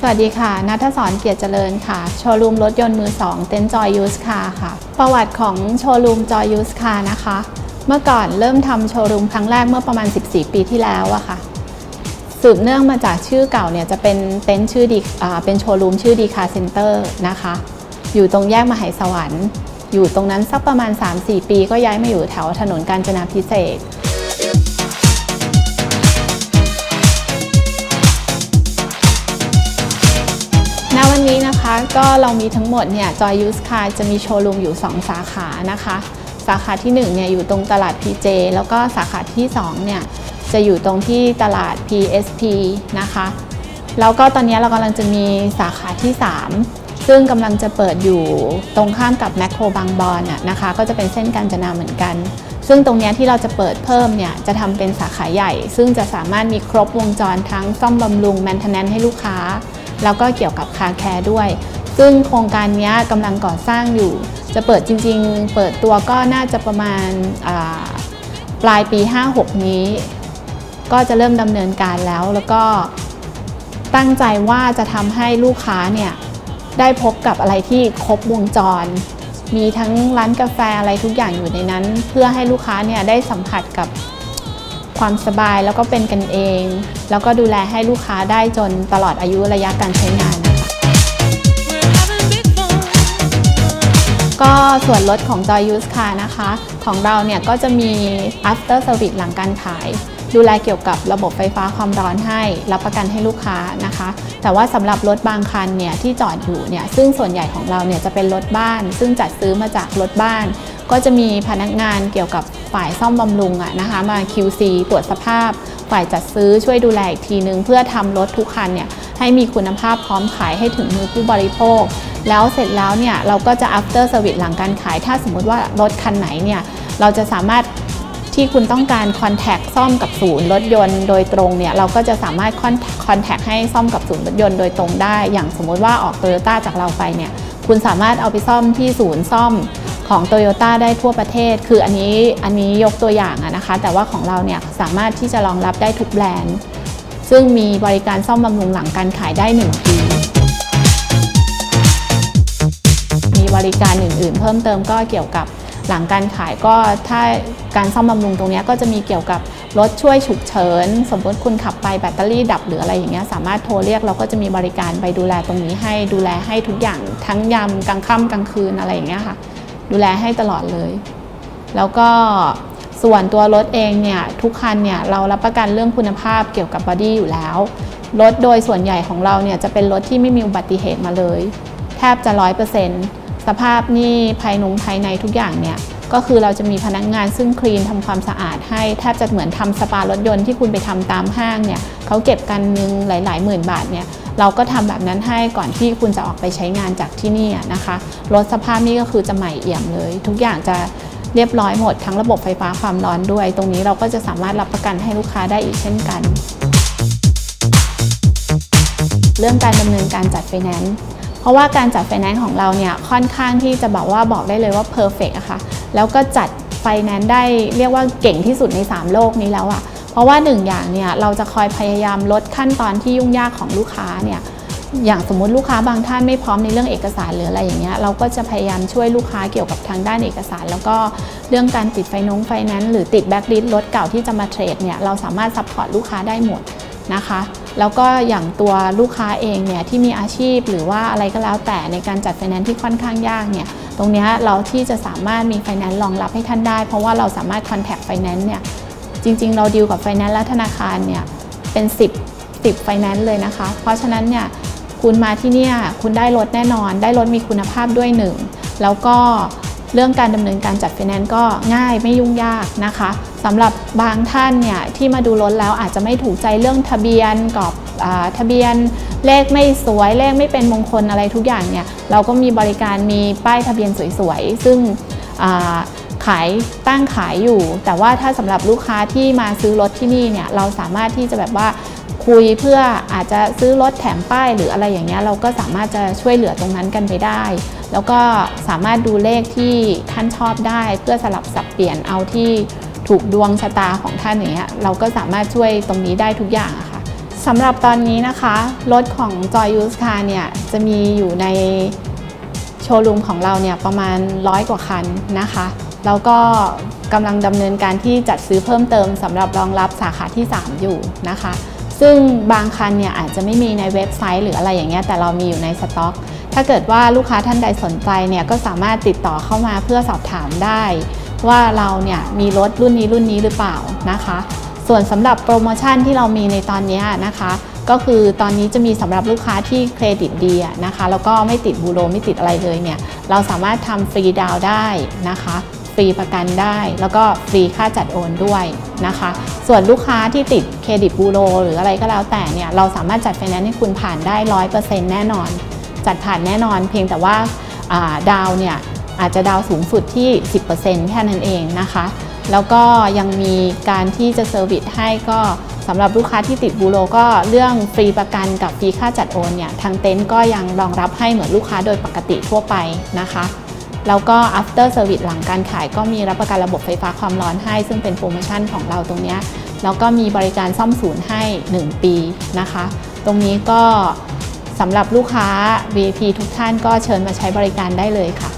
สวัสดีค่ะ นัทศรเกียรติเจริญค่ะ โชว์รูมรถยนต์มือ 2 เต็นจอยยูสคาค่ะ ประวัติของโชว์รูมจอยยูสคานะคะ เมื่อก่อนเริ่มทำโชว์รูมครั้งแรกเมื่อประมาณ 14 ปีที่แล้วอะค่ะ สืบเนื่องมาจากชื่อเก่าเนี่ยจะเป็นเต็นท์ชื่อดีเป็นโชว์รูมชื่อดีคาเซ็นเตอร์นะคะ อยู่ตรงแยกมหาสวรรค์ อยู่ตรงนั้นสักประมาณ 3-4 ปีก็ย้ายมาอยู่แถวถนนกาญจนาพิเศษ ก็เรามีทั้งหมดเนี่ยจอยยูสคาจะมีโชว์รูมอยู่ 2 สาขานะคะ สาขาที่1เนี่ยอยู่ตรงตลาด PJ แล้วก็สาขาที่2เนี่ยจะอยู่ตรงที่ตลาด PSP นะคะ แล้วก็ตอนนี้เรากำลังจะมีสาขาที่ 3 ซึ่งกำลังจะเปิดอยู่ตรงข้ามกับแมคโครบางบอนนะคะ ก็จะเป็นเส้นกาญจนาเหมือนกัน ซึ่งตรงนี้ที่เราจะเปิดเพิ่มเนี่ยจะทำเป็นสาขาใหญ่ ซึ่งจะสามารถมีครบวงจรทั้งซ่อมบำรุงแมนเทนแนนให้ลูกค้า แล้วก็เกี่ยวกับคาแคร์ด้วย ซึ่งโครงการนี้กำลังก่อสร้างอยู่ จะเปิดจริงๆ เปิดตัวก็น่าจะประมาณปลายปี 56 นี้ ก็จะเริ่มดำเนินการแล้ว แล้วก็ตั้งใจว่าจะทำให้ลูกค้าเนี่ยได้พบกับอะไรที่ครบวงจร มีทั้งร้านกาแฟอะไรทุกอย่างอยู่ในนั้น เพื่อให้ลูกค้าเนี่ยได้สัมผัสกับ ความสบายแล้วก็เป็นกันเอง แล้วก็ดูแลให้ลูกค้าได้จนตลอดอายุระยะการใช้งานนะคะก็ส่วนลดของ Joy Use Car นะคะ ของเราเนี่ยก็จะมี after service หลังการขาย ดูแลเกี่ยวกับระบบไฟฟ้าความร้อนให้ รับประกันให้ลูกค้านะคะ แต่ว่าสำหรับรถบางคันเนี่ยที่จอดอยู่เนี่ยซึ่งส่วนใหญ่ของเราเนี่ยจะเป็นรถบ้าน ซึ่งจัดซื้อมาจากรถบ้าน ก็จะมีพนักงานเกี่ยวกับฝ่ายซ่อมบำรุงอะนะคะมา QC ตรวจสภาพ ฝ่ายจัดซื้อช่วยดูแลอีกทีนึง เพื่อทำรถทุกคันเนี่ยให้มีคุณภาพพร้อมขายให้ถึงมือผู้บริโภค แล้วเสร็จแล้วเนี่ยเราก็จะ after service หลังการขาย ถ้าสมมติว่ารถคันไหนเนี่ยเราจะสามารถที่คุณต้องการคอนแทคซ่อมกับศูนย์รถยนต์โดยตรงเนี่ยเราก็จะสามารถคอนแทคให้ซ่อมกับศูนย์รถยนต์โดยตรงได้ อย่างสมมติว่าออกโตโยต้าจากเราไปเนี่ยคุณสามารถเอาไปซ่อมที่ศูนย์ซ่อม ของ t o y ยต้ได้ทั่วประเทศ คืออันนี้อันนี้ยกตัวอย่างนะคะ แต่ว่าของเราเนี่ยสามารถที่จะรองรับได้ทุกแบรนด์ ซึ่งมีบริการซ่อมบำรุงหลังการขายได้ 1 ปี มีบริการอื่นๆ เพิ่มเติมก็เกี่ยวกับหลังการขายก็ถ้าการซ่อมบำรุงตรงนี้ก็จะมีเกี่ยวกับรถช่วยฉุกเฉิน สมมติคุณขับไปแบตเตอรี่ดับหรืออะไรอย่างเงี้ยสามารถโทรเรียกเราก็จะมีบริการไปดูแลตรงนี้ให้ดูแลให้ทุกอย่างทั้งยามกลางค่ำกลางคืนอะไรอย่างเงี้ยค่ะ ดูแลให้ตลอดเลย แล้วก็ส่วนตัวรถเองเนี่ยทุกคันเนี่ยเรารับประกันเรื่องคุณภาพเกี่ยวกับบอดี้อยู่แล้ว รถโดยส่วนใหญ่ของเราเนี่ยจะเป็นรถที่ไม่มีอุบัติเหตุมาเลย แทบจะร้อยเปอร์เซ็นต์สภาพนี่ภายนงภายในทุกอย่างเนี่ยก็คือเราจะมีพนักงงานซึ่งคลีนทำความสะอาดให้แทบจะเหมือนทำสปารถยนต์ที่คุณไปทำตามห้างเนี่ยเขาเก็บกันนึงหลาย ๆ หมื่นบาทเนี่ย เราก็ทำแบบนั้นให้ก่อนที่คุณจะออกไปใช้งานจากที่นี่นะคะรถสภาพนี่ก็คือจะใหม่เอี่ยมเลย ทุกอย่างจะเรียบร้อยหมดทั้งระบบไฟฟ้าความร้อนด้วย ตรงนี้เราก็จะสามารถรับประกันให้ลูกค้าได้อีกเช่นกัน เรื่องการดำเนินการจัดไฟแนนซ์เพราะว่าการจัดไฟแนนซ์ของเราเนี่ยค่อนข้างที่จะบอกว่าบอกได้เลยว่าเพอร์เฟกอะค่ะแล้วก็จัดไฟแนนซ์ได้เรียกว่าเก่งที่สุดใน 3 โลกนี้แล้วอะ ราะว่าหนึ่งอย่างเนี่ยเราจะคอยพยายามลดขั้นตอนที่ยุ่งยากของลูกค้าเนี่ยอย่างสมมุติลูกค้าบางท่านไม่พร้อมในเรื่องเอกสารหรืออะไรอย่างเงี้ยเราก็จะพยายามช่วยลูกค้าเกี่ยวกับทางด้านเอกสาร แล้วก็เรื่องการติดไฟนงไฟแนนซ์หรือติดแบ็กลิสต์รถเก่าที่จะมาเทรดเนี่ยเราสามารถซัพพอร์ตลูกค้าได้หมดนะคะแล้วก็อย่างตัวลูกค้าเองเนี่ยที่มีอาชีพหรือว่าอะไรก็แล้วแต่ในการจัดไฟแนนซ์ที่ค่อนข้างยากเนี่ยตรงนี้เราที่จะสามารถมีไฟแนนซ์รองรับให้ท่านได้ เพราะว่าเราสามารถคอนแทคไฟแนนซ์เนี่ย จริงๆ เราดีลกับไฟแนนซ์และธนาคารเนี่ยเป็น 10 10ไฟแนนซ์เลยนะคะ เพราะฉะนั้นเนี่ยคุณมาที่นี่คุณได้รถแน่นอน ได้รถมีคุณภาพด้วยหนึ่งแล้วก็เรื่องการดำเนินการจัดไฟแนนซ์ก็ง่ายไม่ยุ่งยากนะคะสำหรับบางท่านเนี่ยที่มาดูรถแล้วอาจจะไม่ถูกใจเรื่องทะเบียนกรอบอทะเบียนเลขไม่สวยเลขไม่เป็นมงคลอะไรทุกอย่างเนี่ยเราก็มีบริการมีป้ายทะเบียนสวยๆ ซึ่ง ขายตั้งขายอยู่ แต่ว่าถ้าสำหรับลูกค้าที่มาซื้อรถที่นี่เนี่ยเราสามารถที่จะแบบว่าคุยเพื่ออาจจะซื้อรถแถมป้ายหรืออะไรอย่างเงี้ยเราก็สามารถจะช่วยเหลือตรงนั้นกันไปได้ แล้วก็สามารถดูเลขที่ท่านชอบได้ เพื่อสลับสับเปลี่ยนเอาที่ถูกดวงชะตาของท่านอย่างเงี้ยเราก็สามารถช่วยตรงนี้ได้ทุกอย่างอะค่ะสำหรับตอนนี้นะคะ รถของ Joy Use Car เนี่ยจะมีอยู่ในโชว์รูมของเราเนี่ยประมาณร้อยกว่าคันนะคะ แล้วก็กำลังดำเนินการที่จัดซื้อเพิ่มเติมสำหรับรองรับสาขาที่ 3 อยู่นะคะ ซึ่งบางคันเนี่ยอาจจะไม่มีในเว็บไซต์หรืออะไรอย่างเงี้ยแต่เรามีอยู่ในสต็อก ถ้าเกิดว่าลูกค้าท่านใดสนใจเนี่ยก็สามารถติดต่อเข้ามาเพื่อสอบถามได้ ว่าเราเนี่ยมีรถรุ่นนี้รุ่นนี้หรือเปล่านะคะ ส่วนสำหรับโปรโมชั่นที่เรามีในตอนนี้นะคะก็คือตอนนี้จะมีสำหรับลูกค้าที่เครดิตดีนะคะแล้วก็ไม่ติดบูโรไม่ติดอะไรเลยเนี่ยเราสามารถทำฟรีดาวได้นะคะ ฟรีประกันได้ แล้วก็ฟรีค่าจัดโอนด้วยนะคะ ส่วนลูกค้าที่ติดเครดิตบูโรหรืออะไรก็แล้วแต่เนี่ยเราสามารถจัดไฟแนนซ์ให้คุณผ่านได้ร้อยเปอร์เซ็นต์แน่นอน จัดผ่านแน่นอน เพียงแต่ว่าอ่าดาวเนี่ยอาจจะดาวสูงสุดที่ 10%แค่นั้นเองนะคะ แล้วก็ยังมีการที่จะเซอร์วิสให้ก็สำหรับลูกค้าที่ติดบูโรก็เรื่องฟรีประกันกับฟรีค่าจัดโอนเนี่ยทางเต็นท์ก็ยังรองรับให้เหมือนลูกค้าโดยปกติทั่วไปนะคะ แล้วก็ after service หลังการขายก็มีรับประกันระบบไฟฟ้าความร้อนให้ ซึ่งเป็นโปรโมชั่นของเราตรงนี้ แล้วก็มีบริการซ่อมศูนย์ให้ 1 ปีนะคะ ตรงนี้ก็สำหรับลูกค้า VIP ทุกท่านก็เชิญมาใช้บริการได้เลยค่ะ